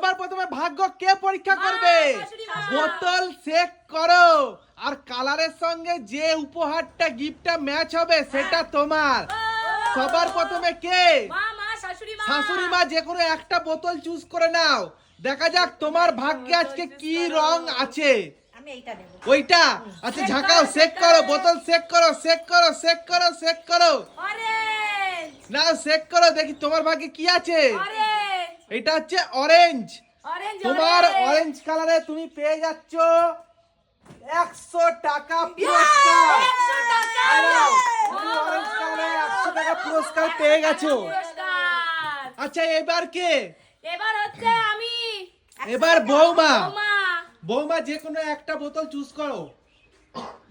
সবার প্রথমে ভাগ্য কে পরীক্ষা করবে? বোতল চেক করো। আর কালারের সঙ্গে যে উপহারটা গিফটটা ম্যাচ হবে সেটা তোমার। সবার প্রথমে কে? মা মা শাশুড়ি মা। যে কোনো একটা বোতল চুজ করে নাও। দেখা যাক তোমার ভাগ্যে আজকে কি রং আছে। আমি এইটা নেব ওইটা? আচ্ছা ঝাঁকাও চেক করো বোতল চেক করো চেক করো চেক করো চেক করো। অরেঞ্জ না চেক করো দেখি তোমার ভাগ্যে কি আছে। অরেঞ্জ এটা হচ্ছে অরেঞ্জ তোমার অরেঞ্জ কালারে তুমি পেয়ে যাচ্ছ একশো টাকা পুরস্কার। অরেঞ্জ কালারে একশো টাকা পুরস্কার পেয়ে গেছো। আচ্ছা এবার কে? এবার হচ্ছে আমি। এবার বৌমা। বৌমা। যে কোনো একটা বোতল চুজ করো।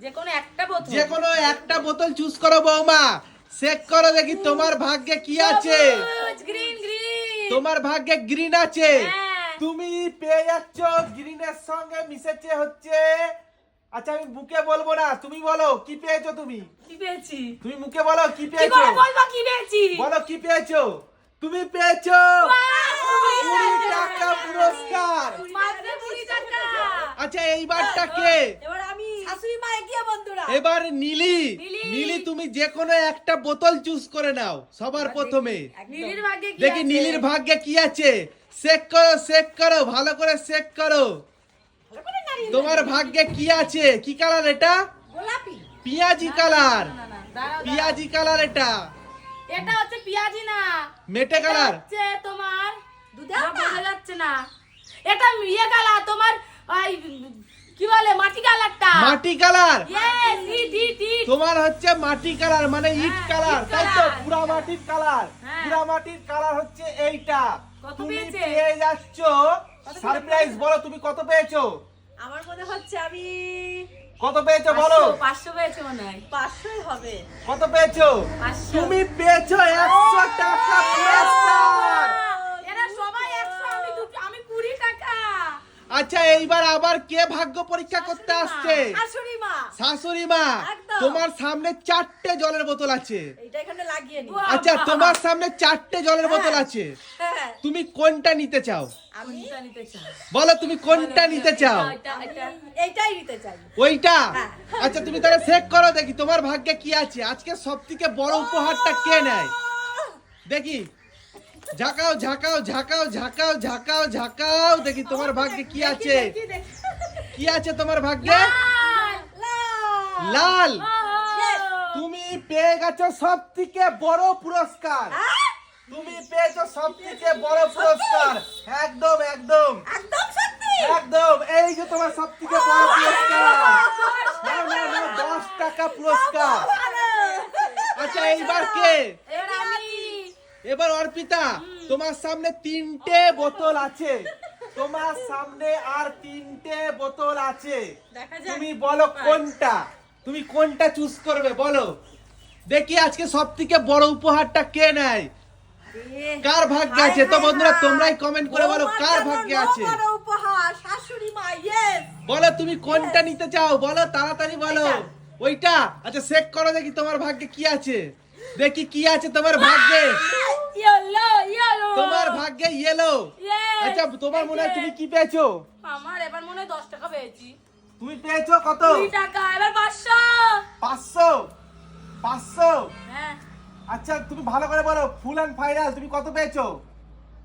যে কোনো একটা বোতল। যে কোনো একটা বোতল চুজ করো বৌমা। চেক করো দেখি তোমার ভাগ্যে কি আছে। গ্রিন গ্রিন তোমার ভাগ্যে গ্রিন আছে। হ্যাঁ। তুমি পেয়ে যাচ্ছ গ্রিনের সঙ্গে মিশেছে হচ্ছে আচ্ছা আমি মুখে বলব না তুমি বলো কি পেয়েছ তুমি? কি পেয়েছি? তুমি মুখে বলো কি পেয়েছ? বলব কি পেয়েছি? বলো কি পেয়েছ? তুমি পেয়েছ কুড়ি টাকা পুরস্কার। আচ্ছা এইবারটা কে এবার আমি শাশুড়ি মা এগিয়ে বন্ধুরা। এবার নীলি নীলি। তুমি যে কোনো একটা বোতল চুজ করে নাও সবার প্রথমে। নীলির ভাগ্যে কি দেখি নীলির ভাগ্যে কি আছে? চেক করো চেক করো ভালো করে চেক করো। তোমার ভাগ্যে কি আছে? কি কালার এটা? গোলাপি। পিয়াজি কালার। পিয়াজি কালার এটা। এটা হচ্ছে পেঁয়াজি না। মেটে কালার হচ্ছে তোমার দুধে না, বোঝা যাচ্ছে না। এটা ইয়ে কালার তোমার ওই কি বলে? মাটি কালারটা? মাটি কালার। ইয়েস ইট ইট ইট তোমার হচ্ছে মাটি কালার মানে ইট হ্যাঁ, কালার। তাই তো। পুরা মাটির কালার। হ্যাঁ। পুরা মাটির কালার হচ্ছে এইটা। কত তুমি পেয়েছে? পেয়ে যাচ্ছ। সারপ্রাইজ বলো তুমি কত পেয়েছ? আমার মনে হচ্ছে আমি কত পেয়েছ বলো? পাঁচশো, পাঁচশো পেয়েছে মনে হয়। পাঁচশোই হবে। কত পেয়েছ? তুমি পেয়েছ একশো টাকা পুরস্কার এরা সবাই একশো আমি দুটো আমি কুড়ি টাকা আচ্ছা এইবার আবার কে ভাগ্য পরীক্ষা করতে আসছে? শাশুড়ি মা। শাশুড়ি মা একদম। তোমার সামনে চারটে জলের বোতল আছে। এইটা এখানে লাগিয়ে নি। বাহ। আচ্ছা তোমার সামনে চারটে জলের বোতল আছে। হ্যাঁ। তুমি কোনটা নিতে চাও? বলো তুমি কোনটা নিতে চাও? এটা, এটা, আমি এইটাই নিতে চাই। ওইটা? হ্যাঁ। আচ্ছা তুমি তাহলে চেক করো দেখি তোমার ভাগ্যে কি আছে? আজকে সব থেকে বড় উপহারটা কে নেয়? দেখি। ঝাঁকাও ঝাঁকাও ঝাঁকাও ঝাঁকাও ঝাঁকাও ঝাঁকাও দেখি তোমার ভাগ্যে কি আছে। কি আছে তোমার ভাগ্যে লাল। তুমি পেয়ে গেছো সব থেকে বড় পুরস্কার তুমি পেয়েছ সব থেকে বড় পুরস্কার একদম একদম একদম সত্যি একদম এই যে তোমার সব থেকে বড় পুরস্কার দশ টাকা পুরস্কার আচ্ছা এইবার কে এবার অর্পিতা তোমার সামনে তিনটে বোতল আছে। তোমার সামনে আর তিনটে বোতল আছে। তুমি বলো কোনটা? তুমি কোনটা চুজ করবে বলো। দেখি আজকে সব থেকে বড় উপহারটা কে নেয়? কার ভাগ্যে আছে? তো বন্ধুরা তোমরাই কমেন্ট করে বলো কার ভাগ্যে আছে? বলো তুমি কোনটা নিতে চাও? বলো তাড়াতাড়ি বলো। ওইটা? আচ্ছা চেক করো দেখি তোমার ভাগ্যে কি আছে। দেখি কি আছে তোমার ভাগ্যে। Yellow yellow. তোমার ভাগ্যে ইয়েলো আচ্ছা তোমার মনে হয় তুমি কি পেয়েছ? আমার এবার মনে হয় দশ টাকা পেয়েছি। তুমি পেয়েছ কত? কুড়ি টাকা এবার পাঁচশো। পাঁচশো? পাঁচশো? হ্যাঁ। আচ্ছা তুমি ভালো করে বলো ফুল অ্যান্ড ফাইনাল তুমি কত পেয়েছ?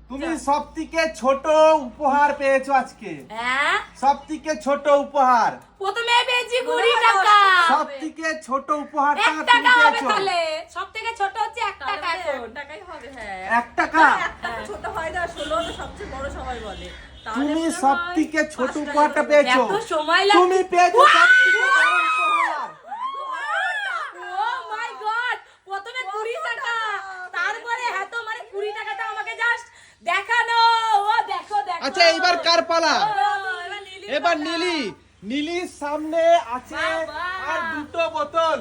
তুমি আচ্ছা। সব থেকে ছোট উপহার পেয়েছ আজকে। হ্যাঁ। সব থেকে ছোট উপহার। প্রথমে পেয়েছি কুড়ি মনে হয় টাকা। সব থেকে ছোট উপহারটা তুমি পেয়েছ। তাহলে। সব থেকে ছোট হচ্ছে এক টাকা এখন। টাকাই হবে হ্যাঁ। এক টাকা? একটা তো ছোট হয় না ষোলো তো সবচেয়ে বড় সবাই বলে। তুমি মনে সব হয় থেকে ছোট উপহারটা পেয়েছ। এত সময় লাগে তুমি পেয়েছ সব থেকে বড় উপহার। ও মাই গড প্রথমে কুড়ি টাকা তারপরে হ্যাঁ মানে কুড়ি টাকাটা আমাকে জাস্ট দেখানো। ও দেখো দেখো। আচ্ছা এইবার কার পালা? এবার নীলির এবার। নীলি। নীলির সামনে আছে। আর দুটো বোতল।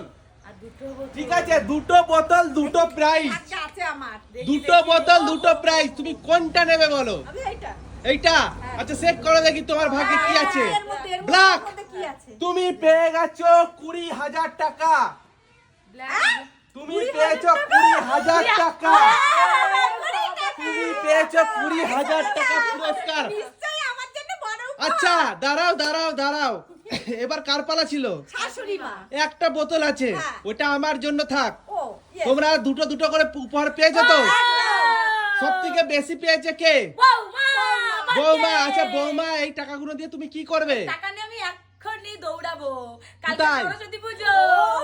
ঠিক আছে দুটো বোতল দুটো প্রাইস আছে আমার। দেখি, দুটো বোতল দুটো প্রাইস তুমি কোনটা নেবে বলো? এইটা। এইটা? আচ্ছা চেক করো দেখি তোমার ভাগ্যে কি আছে। এর মধ্যে- ব্ল্যাক আছে? তুমি পেয়ে গেছো কুড়ি হাজার টাকা। তুমি পেয়েছ কুড়ি হাজার টাকা। তুমি পেয়েছ কুড়ি হাজার টাকা পুরস্কার। আচ্ছা দাঁড়াও দাঁড়াও দাঁড়াও। এবার কার পালা ছিল? শাশুড়ি মা। একটা বোতল আছে। হ্যাঁ। ওটা আমার জন্য থাক। তোমরা দুটো দুটো করে উপহার পেয়েছ তো? সব থেকে বেশি পেয়েছে কে? বৌমা। আচ্ছা বৌমা এই টাকাগুলো দিয়ে তুমি কি করবে? টাকা নিয়ে আমি এক্ষুনি দৌড়াবো। কালকে সরস্বতী পুজো।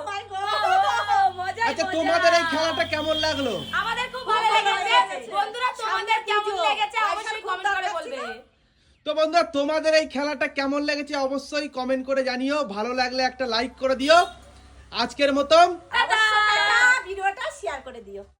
my God! ও, মজাই আচ্ছা তোমাদের এই খেলাটা কেমন লাগল? আমাদের খুব ভালো লেগেছে। বন্ধুরা তোমাদের কেমন লেগেছে? অবশ্যই কমেন্ট করে। তো বন্ধুরা, তোমাদের এই খেলাটা কেমন লেগেছে অবশ্যই কমেন্ট করে জানিও। ভালো লাগলে একটা লাইক করে দিও। আজকের মতন ভিডিওটা শেয়ার করে দিও।